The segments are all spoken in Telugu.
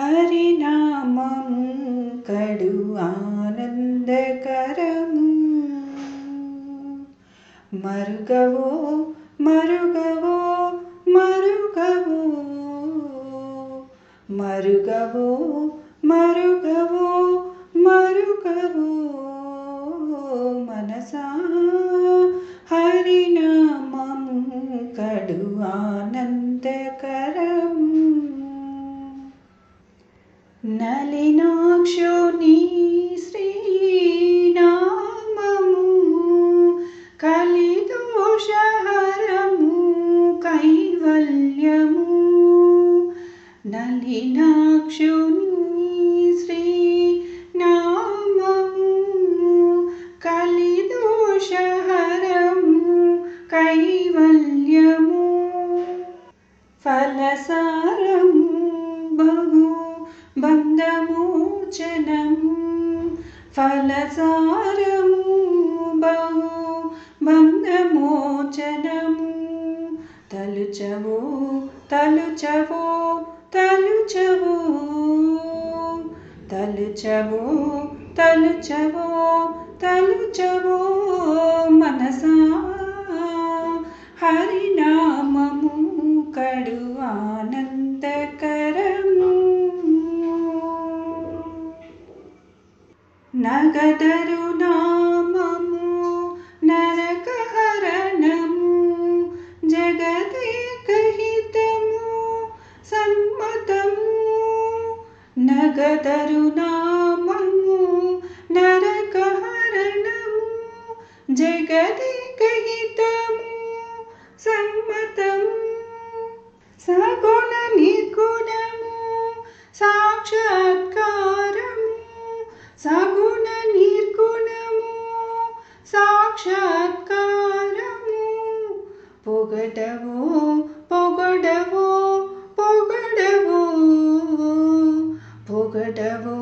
హరినామము కడు ఆనందకరము మరుగవో మరుగవో మరుగవో మరుగవో మరుగవో మరుగవో నలినాక్షుని శ్రీనామము కలిదోషహరము కైవల్యము. నలినాక్షుని శ్రీనామము కలిదోషహరము కైవల్యము. ఫలస ఫలసారము బహు బంధమోచనము తలుచవో తలుచవో తలుచవో తలుచవో తలుచవో తలుచవో మనసా హరినామము నగదరునామము నరకహరణము జగదేకహితము సమ్మతము నగదరునామము నరకహరణము జగదేకహితము సమ్మతము. సగుణ నిర్గుణము సాక్షాత్కారము పొగడవు పొగడవు పొగడవు. పొగడవు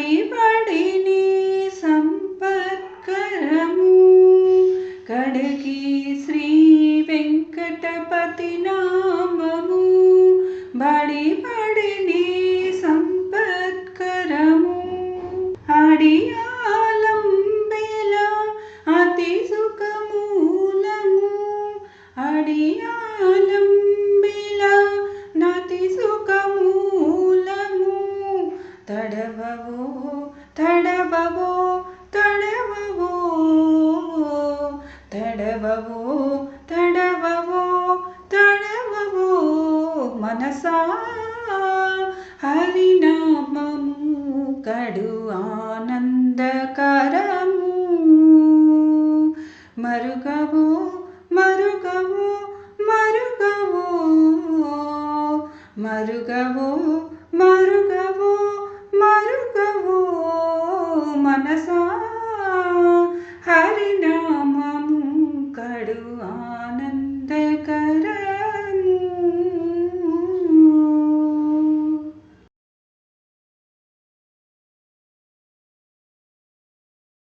வடி வடி తడవవు తడవవు తడవవు మనసా. హరినామము కడు ఆనందకరము. మరుగవు మరుగవు మరుగవు. మరుగవు మరుగవు మరుగవు మనసా.